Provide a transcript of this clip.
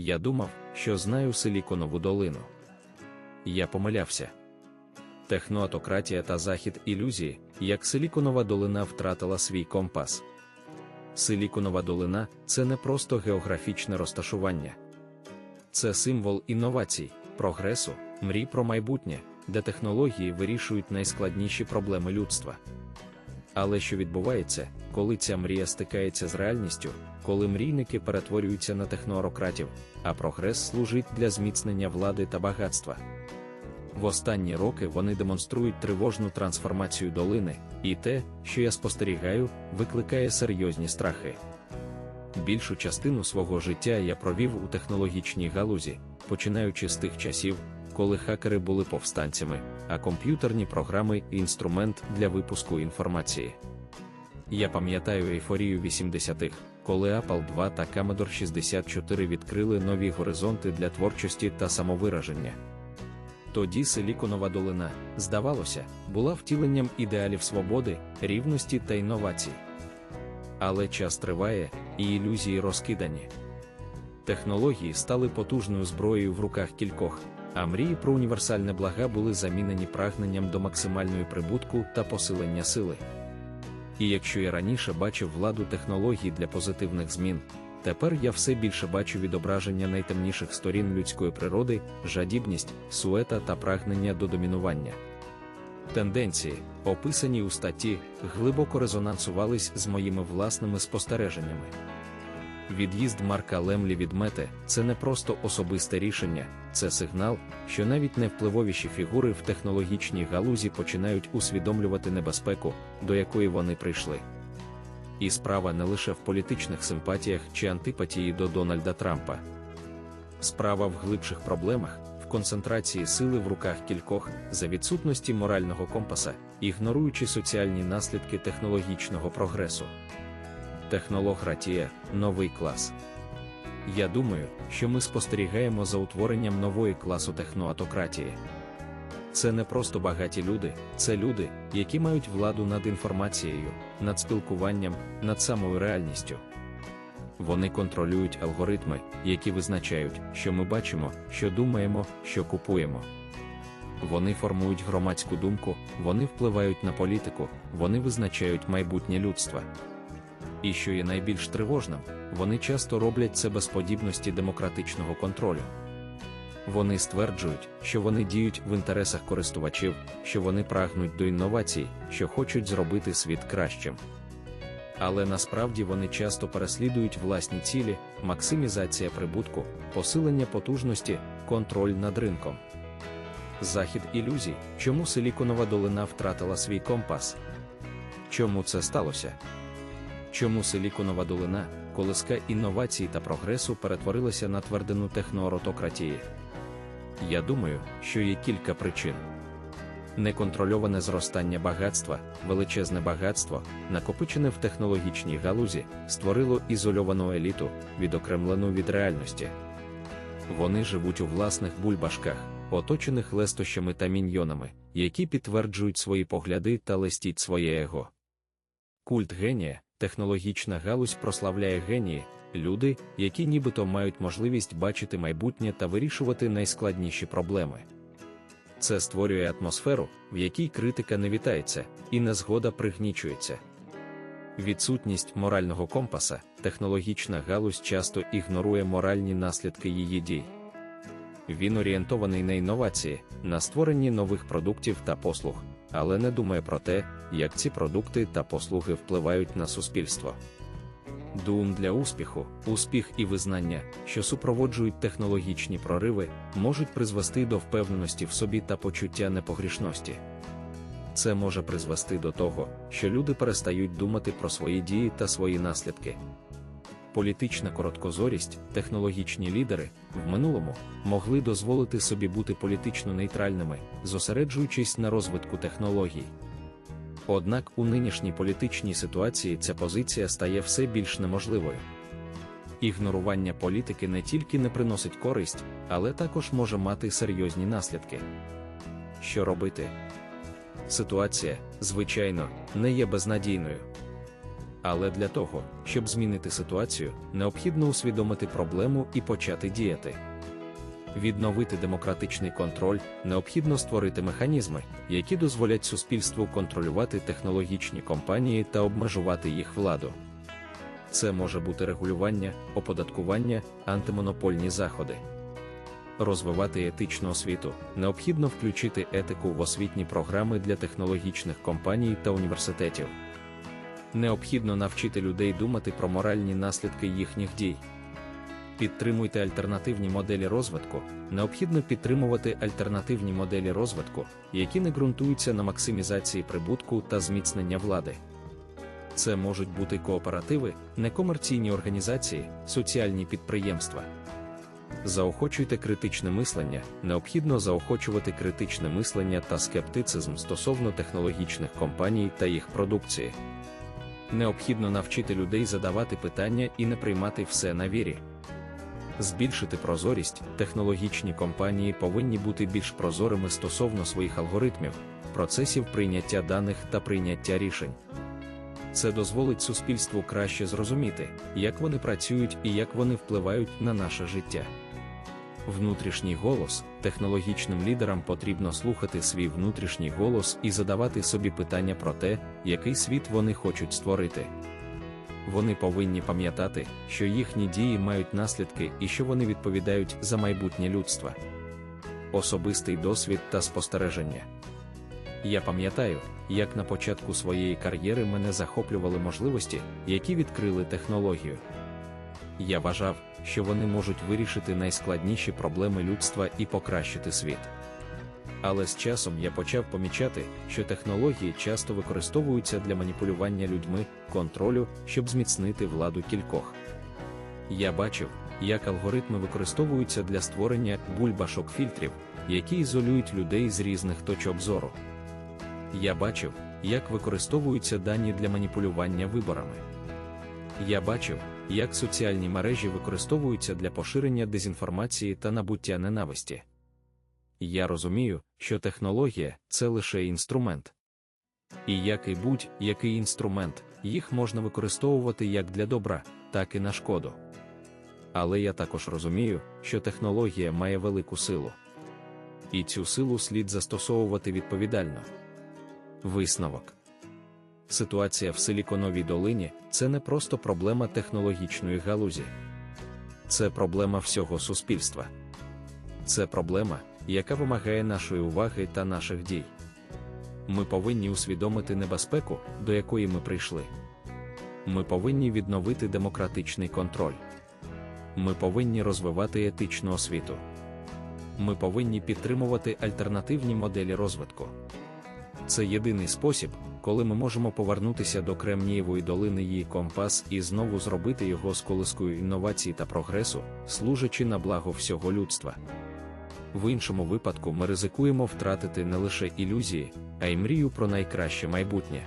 Я думав, що знаю Силіконову долину. Я помилявся. Техноатократія та захід ілюзії, як Силіконова долина втратила свій компас. Силіконова долина це не просто географічне розташування, це символ інновацій, прогресу, мрій про майбутнє, де технології вирішують найскладніші проблеми людства. Але що відбувається, коли ця мрія стикається з реальністю, коли мрійники перетворюються на техноарократів, а прогрес служить для зміцнення влади та багатства? В останні роки вони демонструють тривожну трансформацію долини, і те, що я спостерігаю, викликає серйозні страхи. Більшу частину свого життя я провів у технологічній галузі, починаючи з тих часів, коли хакери були повстанцями, а комп'ютерні програми інструмент для випуску інформації. Я пам'ятаю ейфорію 80-х, коли Apple II та Commodore 64 відкрили нові горизонти для творчості та самовираження. Тоді Силіконова долина, здавалося, була втіленням ідеалів свободи, рівності та інновацій. Але час триває, і ілюзії розкидані. Технології стали потужною зброєю в руках кількох, а мрії про універсальне блага були замінені прагненням до максимальної прибутку та посилення сили. І якщо я раніше бачив владу технологій для позитивних змін, тепер я все більше бачу відображення найтемніших сторін людської природи, жадібність, суета та прагнення до домінування. Тенденції, описані у статті, глибоко резонансувались з моїми власними спостереженнями. Від'їзд Марка Лемлі від мети це не просто особисте рішення, це сигнал, що навіть невпливовіші фігури в технологічній галузі починають усвідомлювати небезпеку, до якої вони прийшли. І справа не лише в політичних симпатіях чи антипатії до Дональда Трампа. Справа в глибших проблемах, в концентрації сили в руках кількох, за відсутності морального компаса, ігноруючи соціальні наслідки технологічного прогресу. Технологратія новий клас. Я думаю, що ми спостерігаємо за утворенням нової класу техноатократії. Це не просто багаті люди, це люди, які мають владу над інформацією, над спілкуванням, над самою реальністю. Вони контролюють алгоритми, які визначають, що ми бачимо, що думаємо, що купуємо. Вони формують громадську думку, вони впливають на політику, вони визначають майбутнє людства. І що є найбільш тривожним, вони часто роблять це без подібності демократичного контролю. Вони стверджують, що вони діють в інтересах користувачів, що вони прагнуть до інновацій, що хочуть зробити світ кращим. Але насправді вони часто переслідують власні цілі, максимізація прибутку, посилення потужності, контроль над ринком. Захід ілюзій, чому Силіконова долина втратила свій компас? Чому це сталося? Чому Силіконова долина, колиска інновацій та прогресу перетворилася на твердину технооротократії? Я думаю, що є кілька причин. Неконтрольоване зростання багатства, величезне багатство, накопичене в технологічній галузі, створило ізольовану еліту, відокремлену від реальності. Вони живуть у власних бульбашках, оточених лестощами та міньйонами, які підтверджують свої погляди та листіть своє его. Культ генія, технологічна галузь прославляє генії, люди, які нібито мають можливість бачити майбутнє та вирішувати найскладніші проблеми. Це створює атмосферу, в якій критика не вітається, і незгода пригнічується. Відсутність морального компаса, технологічна галузь часто ігнорує моральні наслідки її дій. Він орієнтований на інновації, на створенні нових продуктів та послуг, але не думає про те, як ці продукти та послуги впливають на суспільство. Дум для успіху, успіх і визнання, що супроводжують технологічні прориви, можуть призвести до впевненості в собі та почуття непогрішності. Це може призвести до того, що люди перестають думати про свої дії та свої наслідки. Політична короткозорість, технологічні лідери в минулому могли дозволити собі бути політично нейтральними, зосереджуючись на розвитку технологій. Однак у нинішній політичній ситуації ця позиція стає все більш неможливою. Ігнорування політики не тільки не приносить користь, але також може мати серйозні наслідки. Що робити? Ситуація, звичайно, не є безнадійною. Але для того, щоб змінити ситуацію, необхідно усвідомити проблему і почати діяти. Відновити демократичний контроль необхідно створити механізми, які дозволять суспільству контролювати технологічні компанії та обмежувати їх владу. Це може бути регулювання, оподаткування, антимонопольні заходи. Розвивати етичну освіту необхідно включити етику в освітні програми для технологічних компаній та університетів. Необхідно навчити людей думати про моральні наслідки їхніх дій. Підтримуйте альтернативні моделі розвитку. Необхідно підтримувати альтернативні моделі розвитку, які не ґрунтуються на максимізації прибутку та зміцнення влади. Це можуть бути кооперативи, некомерційні організації, соціальні підприємства. Заохочуйте критичне мислення, необхідно заохочувати критичне мислення та скептицизм стосовно технологічних компаній та їх продукції. Необхідно навчити людей задавати питання і не приймати все на вірі. Збільшити прозорість, технологічні компанії повинні бути більш прозорими стосовно своїх алгоритмів, процесів прийняття даних та прийняття рішень. Це дозволить суспільству краще зрозуміти, як вони працюють і як вони впливають на наше життя. Внутрішній голос технологічним лідерам потрібно слухати свій внутрішній голос і задавати собі питання про те, який світ вони хочуть створити. Вони повинні пам'ятати, що їхні дії мають наслідки і що вони відповідають за майбутнє людства. Особистий досвід та спостереження. Я пам'ятаю, як на початку своєї кар'єри мене захоплювали можливості, які відкрили технологію. Я вважав, що вони можуть вирішити найскладніші проблеми людства і покращити світ. Але з часом я почав помічати, що технології часто використовуються для маніпулювання людьми, контролю, щоб зміцнити владу кількох. Я бачив, як алгоритми використовуються для створення бульбашок фільтрів, які ізолюють людей з різних точок зору. Я бачив, як використовуються дані для маніпулювання виборами. Я бачив, як соціальні мережі використовуються для поширення дезінформації та набуття ненависті. Я розумію, що технологія це лише інструмент. І як і будь-який інструмент, їх можна використовувати як для добра, так і на шкоду. Але я також розумію, що технологія має велику силу. І цю силу слід застосовувати відповідально. Висновок Ситуація в Силіконовій долині це не просто проблема технологічної галузі, це проблема всього суспільства. Це проблема, яка вимагає нашої уваги та наших дій. Ми повинні усвідомити небезпеку, до якої ми прийшли. Ми повинні відновити демократичний контроль. Ми повинні розвивати етичну освіту. Ми повинні підтримувати альтернативні моделі розвитку. Це єдиний спосіб, коли ми можемо повернутися до Кремнієвої долини її компас і знову зробити його з колискою інновацій та прогресу, служачи на благо всього людства. В іншому випадку ми ризикуємо втратити не лише ілюзії, а й мрію про найкраще майбутнє.